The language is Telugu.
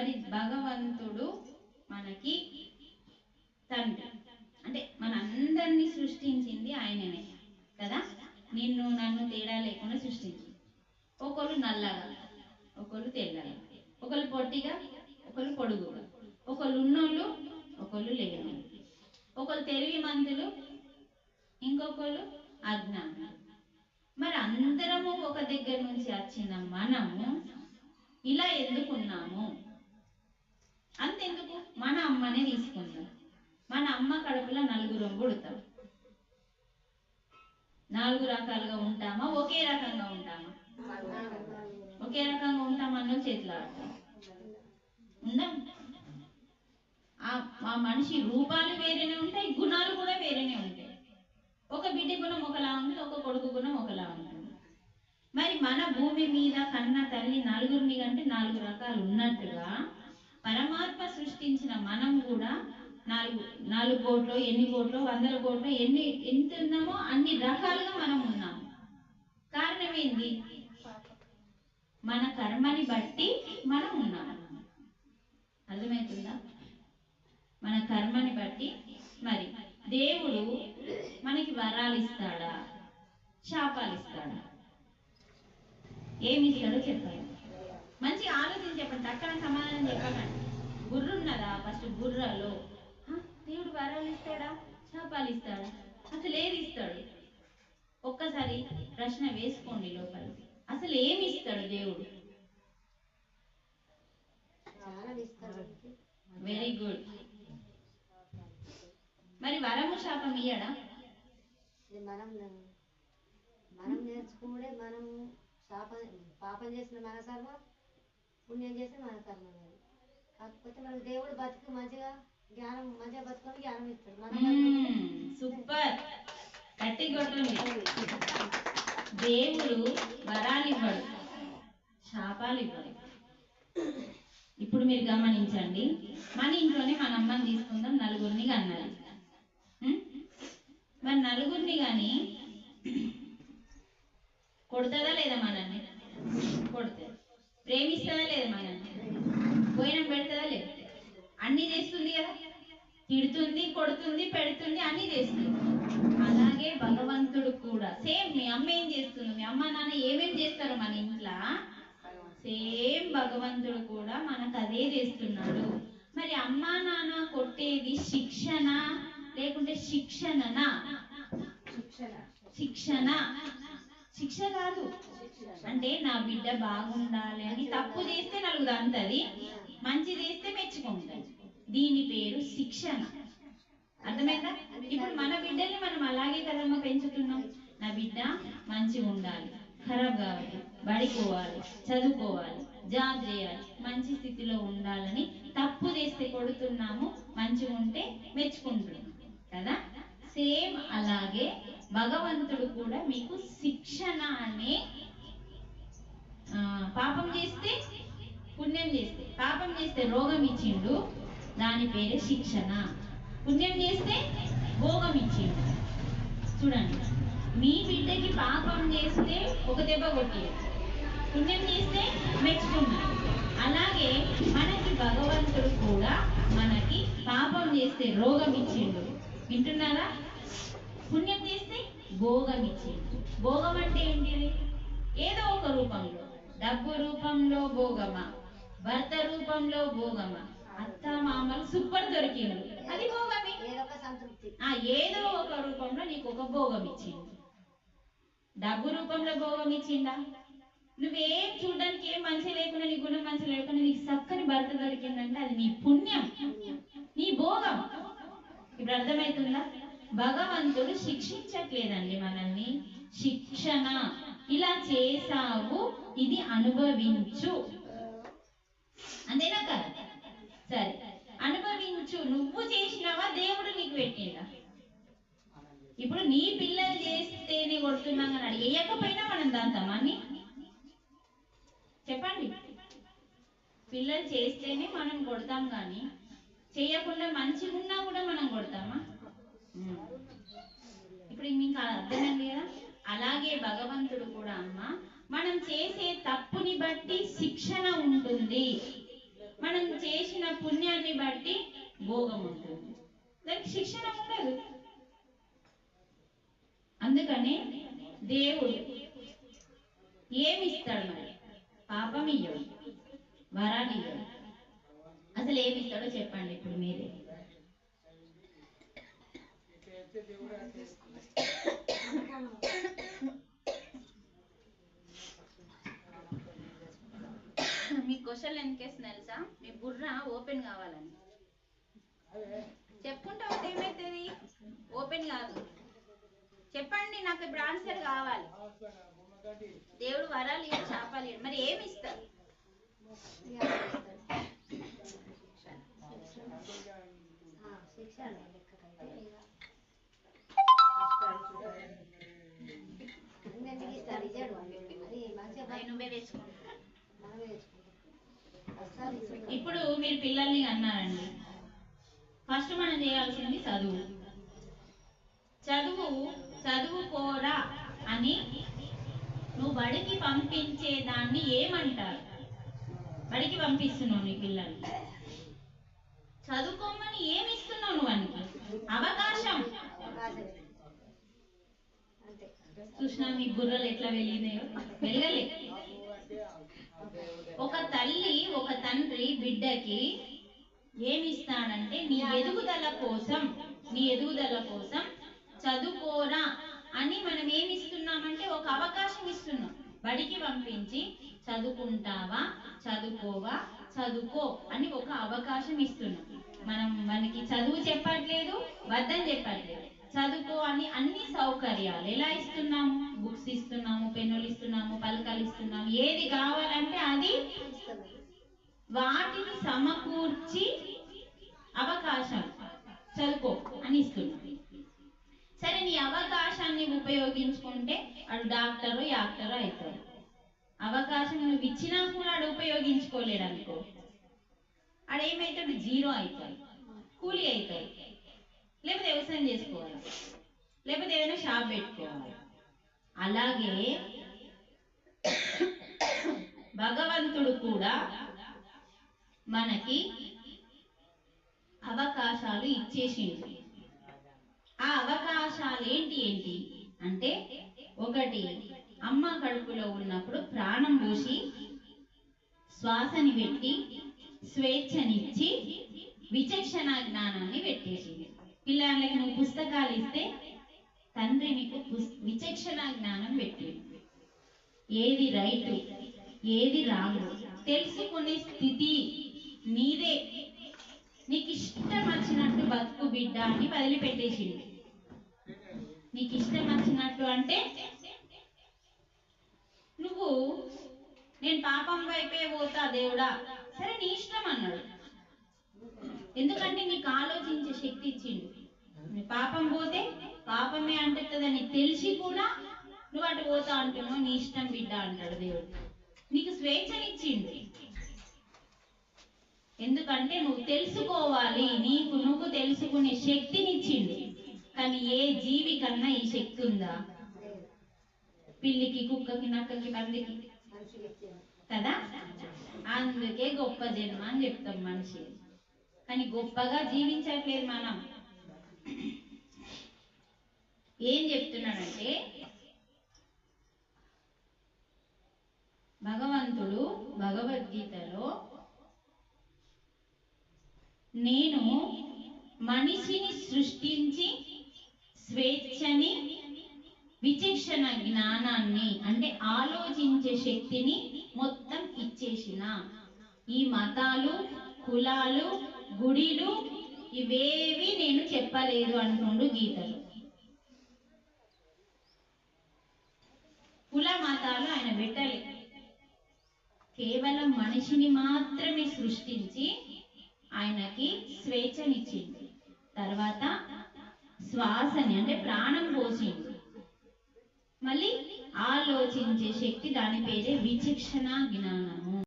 మరి భగవంతుడు మనకి తండ్రి. అంటే మన అందరినీ సృష్టించింది ఆయననే కదా? నిన్ను నన్ను తేడా లేకుండా సృష్టించింది. ఒకళ్ళు నల్లగా ఒకళ్ళు తెల్లగా ఒకళ్ళు పొట్టిగా ఒకళ్ళు పొడుగుగా ఒకళ్ళు ఉన్నోళ్ళు ఒకళ్ళు లేని ఒకళ్ళు తెలివి మంతులు ఇంకొకళ్ళు అజ్ఞానులు. మరి అందరము ఒక దగ్గర నుంచి వచ్చిన మనము ఇలా ఎందుకున్నాము? అంతెందుకు? మన అమ్మనే తీసుకుందాం. మన అమ్మ కడుపులో నలుగురు పుడతాం నాలుగు రకాలుగా ఉంటామా? ఒకే రకంగా ఉంటామా? ఒకే రకంగా ఉంటామన్నో చేతిలో ఆడతాం. ఉందా? ఆ మనిషి రూపాలు వేరేనే ఉంటాయి గుణాలు కూడా వేరేనే ఉంటాయి. ఒక బిడ్డ గుణం ఒకలా ఉంటుంది ఒక కొడుకు గుణం ఒకలా ఉంటుంది. మరి మన భూమి మీద కన్న తల్లి నలుగురిని కంటే నాలుగు రకాలు ఉన్నట్టుగా పరమాత్మ సృష్టించిన మనం కూడా నాలుగు నాలుగు కోట్లు ఎన్ని కోట్లు వందల కోట్లు ఎన్ని ఎంత ఉన్నామో అన్ని రకాలుగా మనం ఉన్నాము కారణం ఏంది? మన కర్మని బట్టి మనం ఉన్నాము అర్థమవుతుందా మన కర్మని బట్టి మరి దేవుడు మనకి వరాలు ఇస్తాడా? శాపాలు ఇస్తాడా? ఏమి ఇస్తాడో చెప్పాలి మంచిగా ఆలోచించి చెప్పండి టక్కన సమాధానం చెప్పకండి బుర్ర ఉన్నదా ఫస్ట్ బుర్రలో? ఆ, దేవుడు వరాలు ఇస్తాడా? శాపాలు ఇస్తాడా? అసలు ఏది ఇస్తాడు? ఒక్కసారి ప్రశ్న వేసుకోండి లోపల. అసలు ఏమి ఇస్తాడు దేవుడు? Very good. మరి వరము శాపం ఇయ్యడా? మనం మనం నేర్చుకుంటే మనం శాప పాపం చేసిన మన కర్మ పుణ్యం చేసిన మన కర్మ వేరు. కాకపోతే మనకు దేవుడు బతుకు మంచిగా జ్ఞానం మంచిగా బతుకొని జ్ఞానం ఇస్తాడు. మన సూపర్. కొట్టండి. దేవుడు వరాలు ఇవ్వడు శాపాలు ఇవ్వడు ఇప్పుడు మీరు గమనించండి. మన ఇంట్లోనే మన అమ్మని తీసుకుందాం నలుగురిని ఉం? మరి నలుగురిని కానీ కొడుతుందా లేదా మనల్ని? కొడుతుంది ప్రేమిస్తుందా లేదా మనల్ని? భోజనం పెడుతుందా లేదా? అన్ని చేస్తుంది కదా. తిడుతుంది కొడుతుంది పెడుతుంది అన్ని చేస్తుంది. అలాగే భగవంతుడు కూడా. సేమ్ మీ అమ్మ ఏం చేస్తుంది? మీ అమ్మ నాన్న ఏమేం చేస్తారు మన ఇంట్లో? సేమ్ భగవంతుడు కూడా మనకు అదే చేస్తున్నాడు. మరి అమ్మా నాన్న కొట్టేది శిక్షణ లేకుంటే శిక్షణనా? శిక్షణ. శిక్ష కాదు. అంటే నా బిడ్డ బాగుండాలి అని తప్పు చేస్తే నలుగురు అంటది మంచి చేస్తే మెచ్చుకుంటుంది. దీని పేరు శిక్షణ. అర్థమైందా? ఇప్పుడు మన బిడ్డల్ని మనం అలాగే కదమ్మా పెంచుతున్నాం. నా బిడ్డ మంచిగా ఉండాలి ఖరాబ్ కావాలి బడికోవాలి చదువుకోవాలి జాబ్ చేయాలి మంచి స్థితిలో ఉండాలని తప్పు చేస్తే కొడుతున్నాము మంచిగా ఉంటే మెచ్చుకుంటున్నాం. కదా? సేమ్ అలాగే భగవంతుడు కూడా మీకు శిక్షణ అనే పాపం చేస్తే పుణ్యం చేస్తే పాపం చేస్తే రోగం ఇచ్చిండు. దాని పేరే శిక్షణ. పుణ్యం చేస్తే భోగం ఇచ్చిండు. చూడండి. మీ బిడ్డకి పాపం చేస్తే ఒక దెబ్బ కొట్టేది పుణ్యం చేస్తే మెచ్చుకున్నాడు అలాగే మనకి భగవంతుడు కూడా మనకి పాపం చేస్తే రోగం ఇచ్చిండు. వింటున్నారా? పుణ్యం చేస్తే భోగం ఇచ్చిండు. భోగం అంటే ఏంటిది? ఏదో ఒక రూపంలో. డబ్బు రూపంలో భోగమ భర్త రూపంలో భోగమ అత్త మామలు సూపర్ దొరికిండు. అది భోగమే. ఆ ఏదో ఒక రూపంలో నీకు ఒక భోగం ఇచ్చింది డబ్బు రూపంలో భోగం ఇచ్చిందా నువ్వేం చూడడానికి ఏం మంచి లేకుండా నీ గుణం మంచి లేకుండా నీకు చక్కని భర్త దొరికిందంటే అది నీ పుణ్యం. నీ భోగం. ఇప్పుడు అర్థమవుతుందా భగవంతుడు శిక్షించట్లేదండి మనల్ని. శిక్షణ. ఇలా చేసావు ఇది అనుభవించు. అంతేనా కదా? సరే. అనుభవించు. నువ్వు చేసినావా దేవుడు నీకు పెట్టిండా? ఇప్పుడు నీ పిల్లలు చేస్తేనే కొడుతున్నాం కానీ వేయకపోయినా మనం దాంతామా అని చెప్పండి. పిల్లలు చేస్తేనే మనం కొడతాం కానీ చేయకుండా మంచిగా ఉన్నా కూడా మనం కొడతామా? ఇప్పుడు మీకు అర్థమైంది కదా? అలాగే భగవంతుడు కూడా అమ్మ మనం చేసే తప్పుని బట్టి శిక్షణ ఉంటుంది. మనం పుణ్యాన్ని బట్టి భోగం ఉంటుంది. దానికి శిక్షణ ఉండదు. అందుకని దేవుడు ఏమి ఇస్తాడు మరి? పాపం ఇయ్యడు వరాలు ఇయ్యడు అసలు ఏమి ఇస్తాడో చెప్పండి ఇప్పుడు మీరే. మీ క్వశ్చన్ ఎందుకేస్తుంది తెలుసా? మీ బుర్ర ఓపెన్ కావాలని. చెప్పుకుంటా ఉంటే ఏమవుతుంది ఓపెన్ కాదు. చెప్పండి నాకు ఇప్పుడు ఆన్సర్ కావాలి. దేవుడు వరాలు శాపాలు ఇయ్యడు. మరి ఏమి ఇస్తారు? ఇక శిక్షణ. ఆ, శిక్షణ లెక్కకైతే ఇక అన్నింటికి ఇస్తాడు ఇచ్చాడు అది మంచిగా అవి నువ్వే తెచ్చుకో మనమే తెచ్చుకుంటాం కష్టాలు ఇచ్చుకుంటాం. ఇప్పుడు మీరు పిల్లల్ని అన్నారండి. ఫస్ట్ మనం చేయాల్సింది చదువు. చదువు చదువుకోరా అని నువ్వు బడికి పంపించే దాన్ని ఏమంటారు? బడికి పంపిస్తున్నావు నీ పిల్లల్ని. చదువుకోమని ఏమి ఇస్తున్నావు నువ్వు వానికి అవకాశం. చూసినా మీ బుర్రలు ఎట్లా వెలిగినాయో? వెలగలే. ఒక తల్లి ఒక తండ్రి బిడ్డకి ఏమిస్తానంటే నీ ఎదుగుదల కోసం నీ ఎదుగుదల కోసం చదువుకోరా అని మనం ఏమి ఇస్తున్నామంటే ఒక అవకాశం ఇస్తున్నాం. బడికి పంపించి చదువుకుంటావా? చదువుకోవా? చదువుకో అని ఒక అవకాశం ఇస్తున్నాం. మనం మనకి చదువు చెప్పట్లేదు వద్దని చెప్పట్లేదు. చదువుకో అని అన్ని సౌకర్యాలు ఎలా ఇస్తున్నాము? బుక్స్ ఇస్తున్నాము పెన్నులు ఇస్తున్నాము పలకలు ఇస్తున్నాము. ఏది కావాలంటే అది వాటిని సమకూర్చి అవకాశం చదువుకో అని ఇస్తున్నాం. సరే నీ అవకాశాన్ని ఉపయోగించుకుంటే అడు డాక్టరు యాక్టరు అవుతాడు అవకాశం నువ్వు ఇచ్చినా కూడా ఆడు ఉపయోగించుకోలేడు అనుకో ఆడేమైతాడు జీరో అవుతాడు. కూలి అవుతాడు. లేకపోతే వ్యవసాయం చేసుకోవాలి. లేకపోతే ఏదైనా షాప్ పెట్టుకోవాలి. అలాగే భగవంతుడు కూడా మనకి అవకాశాలు ఇచ్చేసింది ఆ అవకాశాలు ఏంటి ఏంటి? అంటే ఒకటి అమ్మ కడుపులో ఉన్నప్పుడు ప్రాణం పోసి శ్వాసని పెట్టి స్వేచ్ఛనిచ్చి విచక్షణ జ్ఞానాన్ని పెట్టేసింది పిల్లలకి నువ్వు పుస్తకాలు ఇస్తే తండ్రి నీకు విచక్షణ జ్ఞానం పెట్టి ఏది రైట్ ఏది రాంగ్ తెలుసుకునే స్థితి నీదే. నీకు ఇష్టం వచ్చినట్టు బతుకు బిడ్డ అని వదిలిపెట్టేసిండు. నీకు ఇష్టం వచ్చినట్టు అంటే నువ్వు నేను పాపం వైపే పోతా దేవుడా సరే నీ ఇష్టం అన్నాడు. ఎందుకంటే నీకు ఆలోచించే శక్తి ఇచ్చిండు. పాపం పోతే పాపమే అంటుతుందని తెలిసి కూడా నువ్వు అటు పోతా అంటున్నావు నీ ఇష్టం బిడ్డ అంటాడు దేవుడు. నీకు స్వేచ్ఛనిచ్చిండు. ఎందుకంటే నువ్వు తెలుసుకోవాలి నీకు నువ్వు తెలుసుకునే శక్తినిచ్చిండు. కానీ ఏ జీవి కన్నా ఈ శక్తి ఉందా? పిల్లికి కుక్కకి నక్కకి పందికి. కదా? అందుకే గొప్ప జన్మ అని చెప్తాం మనిషి. కానీ గొప్పగా జీవించట్లేదు మన ఏం చెప్తున్నాడంటే భగవంతుడు భగవద్గీతలో నేను మనిషిని సృష్టించి స్వేచ్ఛని విచక్షణ జ్ఞానాన్ని అంటే ఆలోచించే శక్తిని మొత్తం ఇచ్చేసిన. ఈ మతాలు కులాలు గుడిలు ఇవేవి నేను చెప్పలేదు అంటుండు గీతలు. కుల మతాలు ఆయన బిడ్డలే. కేవలం మనిషిని మాత్రమే సృష్టించి ఆయనకి స్వేచ్ఛనిచ్చింది. తర్వాత శ్వాసని అంటే ప్రాణం పోసింది. మళ్ళీ ఆలోచించే శక్తి దాని పేరే విచక్షణ జ్ఞానము.